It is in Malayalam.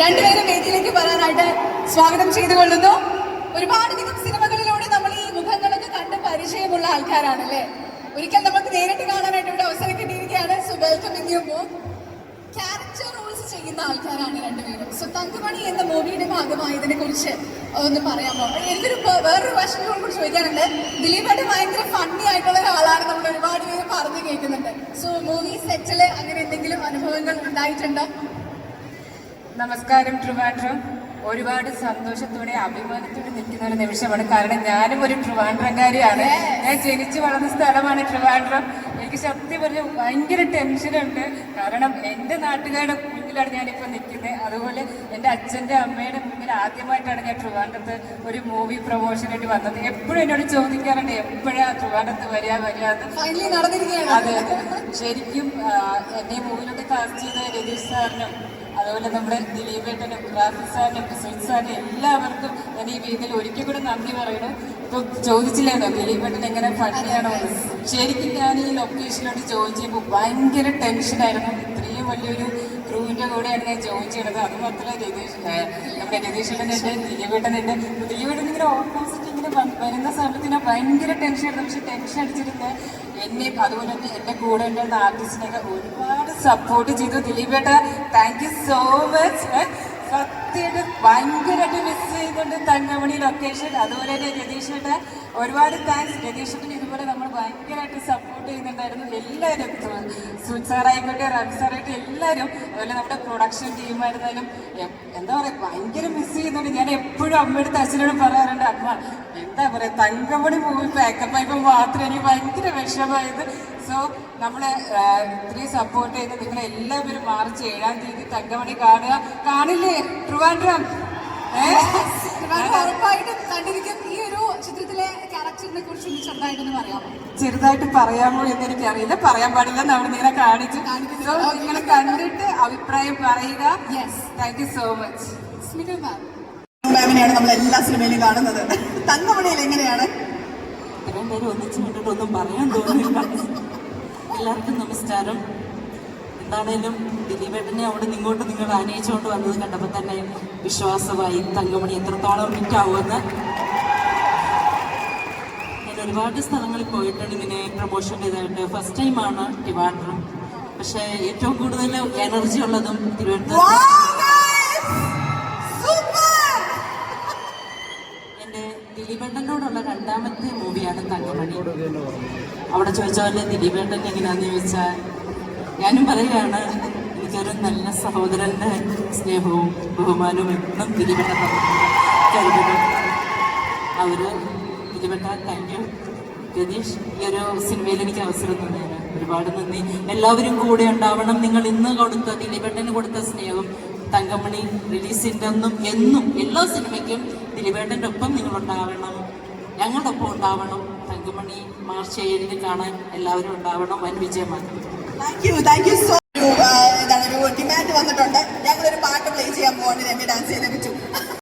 രണ്ടുപേരും വേദിയിലേക്ക് വരാനായിട്ട് സ്വാഗതം ചെയ്തുകൊള്ളുന്നു. ഒരുപാടധികം സിനിമകളിലൂടെ നമ്മൾ ഈ മുഖങ്ങളൊക്കെ കണ്ട് പരിചയമുള്ള ആൾക്കാരാണല്ലേ? ഒരിക്കൽ നമുക്ക് നേരിട്ട് കാണാനായിട്ട് ഇവിടെ അവസരം കിട്ടിയിരിക്കുകയാണ്. So welcome in you character roles ചെയ്യുന്ന ആൾക്കാരാണ് രണ്ടുപേരും. സോ തങ്കമണി എന്ന മൂവിയുടെ ഭാഗമായതിനെ കുറിച്ച് ഒന്ന് പറയാമോ? എനിക്കൊരു വേ- വേറൊരു വശങ്ങളോട് കൂടി ചോദിക്കാനുണ്ട്. ദിലീപായിട്ട് ഭയങ്കര ഫണ്ണി ആയിട്ടുള്ള ഒരാളാണ് നമ്മൾ ഒരുപാട് പേര് പറഞ്ഞു കേൾക്കുന്നുണ്ട്. സോ മൂവി സെറ്റിൽ അങ്ങനെ എന്തെങ്കിലും അനുഭവങ്ങൾ ഉണ്ടായിട്ടുണ്ടോ? നമസ്കാരം ട്രിവാൻഡ്രം. ഒരുപാട് സന്തോഷത്തോടെ അഭിമാനത്തോടെ നിൽക്കുന്ന ഒരു നിമിഷമാണ്. കാരണം ഞാനും ഒരു ട്രിവാൻഡ്രംകാരിയാണ്. ഞാൻ ജനിച്ചു വളർന്ന സ്ഥലമാണ് ട്രിവാൻഡ്രം. എനിക്ക് സത്യം പറഞ്ഞ ഭയങ്കര ടെൻഷനുണ്ട്. കാരണം എന്റെ നാട്ടുകാരുടെ മുന്നിലാണ് ഞാനിപ്പോൾ നിൽക്കുന്നത്. അതുപോലെ എന്റെ അച്ഛന്റെ അമ്മയുടെ മുന്നിൽ ആദ്യമായിട്ടാണ് ഞാൻ ട്രിവാൻഡ്രത്ത് ഒരു മൂവി പ്രൊമോഷനായിട്ട് വന്നത്. എപ്പോഴും എന്നോട് ചോദിക്കാറുണ്ട് എപ്പോഴാണ് ട്രിവാൻഡ്രത്ത് വരിക വരിക അതെ അതെ. ശരിക്കും എന്നെ മൂവിലൊക്കെ കാസ്റ്റ് ചെയ്ത രതീഷ് സാറിനും അതുപോലെ നമ്മുടെ ദിലീപേട്ടനും റാഫി സാറിനും സുജിത് സാറിനും എല്ലാവർക്കും ഞാൻ ഈ വേദിയിൽ ഒരിക്കൽ കൂടെ നന്ദി പറയണം. ഇപ്പൊ ചോദിച്ചില്ലായിരുന്നോ ദിലീപേട്ടൻ എങ്ങനെ ഫണ്ടിയാണോ ശരിക്കും ഞാൻ ഈ ലൊക്കേഷനിലോട്ട് ജോയിൻ ചെയ്യുമ്പോൾ ഭയങ്കര ടെൻഷനായിരുന്നു ഇത്രയും വലിയൊരു ക്രൂവിന്റെ കൂടെയാണ് ഞാൻ ജോയിൻ ചെയ്യണത്. അത് മാത്രമല്ല രതീഷ് നമ്മുടെ രതീഷേട്ടൻ ദിലീപേട്ടനുണ്ട് ദിലീപേട്ടൻ ഇങ്ങനെ ഓപ്പോസിറ്റ് ഇങ്ങനെ വരുന്ന സമയത്ത് ഞാൻ ഭയങ്കര ടെൻഷനായിരുന്നു പക്ഷെ ടെൻഷൻ അടിച്ചിരുന്ന എന്നെ അതുപോലെ തന്നെ എന്റെ കൂടെ ഉണ്ടായിരുന്ന ആർട്ടിസ്റ്റിനൊക്കെ ഒരുപാട് സപ്പോർട്ട് ചെയ്തു. ദിലീപേട്ട താങ്ക് യു സോ മച്ച് സത്യമായിട്ട് ഭയങ്കരമായിട്ട് മിസ് ചെയ്തിട്ടുണ്ട് തങ്കമണി ലൊക്കേഷൻ അതുപോലെ തന്നെ രതീഷേട്ട ഒരുപാട് താങ്ക്സ് രതീഷേട്ടന് ഇതുപോലെ ഭയങ്കരമായിട്ട് സപ്പോർട്ട് ചെയ്യുന്നുണ്ടായിരുന്നു എല്ലാവരും. സ്വിറ്റ്സറായിക്കോട്ടെ സാറായിക്കോട്ടെ റവി സാറായിട്ട് എല്ലാവരും. അതുപോലെ നമ്മുടെ പ്രൊഡക്ഷൻ ടീമായിരുന്നാലും എന്താ പറയുക ഭയങ്കര മിസ് ചെയ്യുന്നുണ്ട്. ഞാൻ എപ്പോഴും അമ്മയുടെ അച്ഛനോട് പറയാറുണ്ട് അമ്മ എന്താ പറയുക തങ്കമണി മൂവി പാക്കപ്പ് ആയപ്പോൾ മാത്രം എനിക്ക് ഭയങ്കര വിഷമമായത്. സോ നമ്മളെ ഇത്രയും സപ്പോർട്ട് ചെയ്ത് നിങ്ങൾ എല്ലാവരും മാർച്ച് ഏഴാം തീയതി തങ്കമണി കാണുക. കാണില്ലേ ട്രിവാൻഡ്രം? ഏഹ് ഉറപ്പായിട്ടും കണ്ടിരിക്കും ഈ ഒരു ചിത്രത്തിലെ ക്യാരക്ടറിനെ കുറിച്ച് ഒന്ന് ചെറുതായിട്ടൊന്ന് പറയാമോ? ചെറുതായിട്ട് പറയാമോ എന്ന് എനിക്കറിയില്ല പറയാൻ പാടില്ല നമ്മൾ നിങ്ങളെ കാണിച്ചു. നിങ്ങളെ നിങ്ങൾ കണ്ടിട്ട് അഭിപ്രായം പറയുക. Yes thank you so much Smitha ma'am മാമിനെയാണ് നമ്മൾ എല്ലാ സിനിമയിലും കാണുന്നത്. തങ്കമണിയിൽ എങ്ങനെയാണ്? രണ്ടുപേരും ഒന്നിച്ചു ഒന്നും പറയാൻ തോന്നുന്നില്ല. എല്ലാവർക്കും നമസ്കാരം. എന്താണേലും ദിലീപേട്ടനെ അവിടെ നിങ്ങോട്ട് നിങ്ങൾ ആനയിച്ചുകൊണ്ട് വന്നത് കണ്ടപ്പോൾ തന്നെ വിശ്വാസമായി. തങ്കമണി എത്രത്തോളം ഹിറ്റാവുമെന്ന് ഞാൻ ഒരുപാട് സ്ഥലങ്ങളിൽ പോയിട്ടുണ്ട് ഇങ്ങനെ പ്രൊമോഷൻ ചെയ്തായിട്ട് ഫസ്റ്റ് ടൈമാണ് ട്രിവാൻഡ്രം പക്ഷേ ഏറ്റവും കൂടുതൽ എനർജി ഉള്ളതും തിരുവനന്തപുരം എന്റെ ദിലീപേട്ടനോടുള്ള രണ്ടാമത്തെ മൂവിയാണ് തങ്കമണി. അവിടെ ചോദിച്ച പോലെ ദിലീപേട്ടൻ എങ്ങനെയാന്ന് ചോദിച്ചാൽ ഞാനും പറയുകയാണ് എനിക്കൊരു നല്ല സഹോദരന്റെ സ്നേഹവും ബഹുമാനവും എന്നും ദിലീപേട്ടൻ കരുതുന്നു. അവർ ദിലീപേട്ട താങ്ക് യു രതീഷ് ഈ ഒരു സിനിമയിൽ എനിക്ക് അവസരം തന്നതിന് ഒരുപാട് നന്ദി. എല്ലാവരും കൂടെ ഉണ്ടാവണം. നിങ്ങൾ ഇന്ന് കൊടുത്ത ദിലീപേട്ടന് കൊടുത്ത സ്നേഹം തങ്കമണി റിലീസിന്റെ ഒന്നും എന്നും എല്ലാ സിനിമയ്ക്കും ദിലീപേട്ടന്റെ ഒപ്പം നിങ്ങളുണ്ടാവണം ഞങ്ങളുടെ ഒപ്പം ഉണ്ടാവണം. തങ്കമണി മാർച്ച് ഏഴിന് കാണാൻ എല്ലാവരും ഉണ്ടാവണം. വൻ വിജയമാക്കണം thank you thank you so എന്താണ് ഒരു ഡിമാൻഡ് വന്നിട്ടുണ്ട്. ഞങ്ങളൊരു പാട്ട് പ്ലേ ചെയ്യാൻ പോവാണ്. രമ്യ ഡാൻസ് ചെയ്ത് പറ്റൂ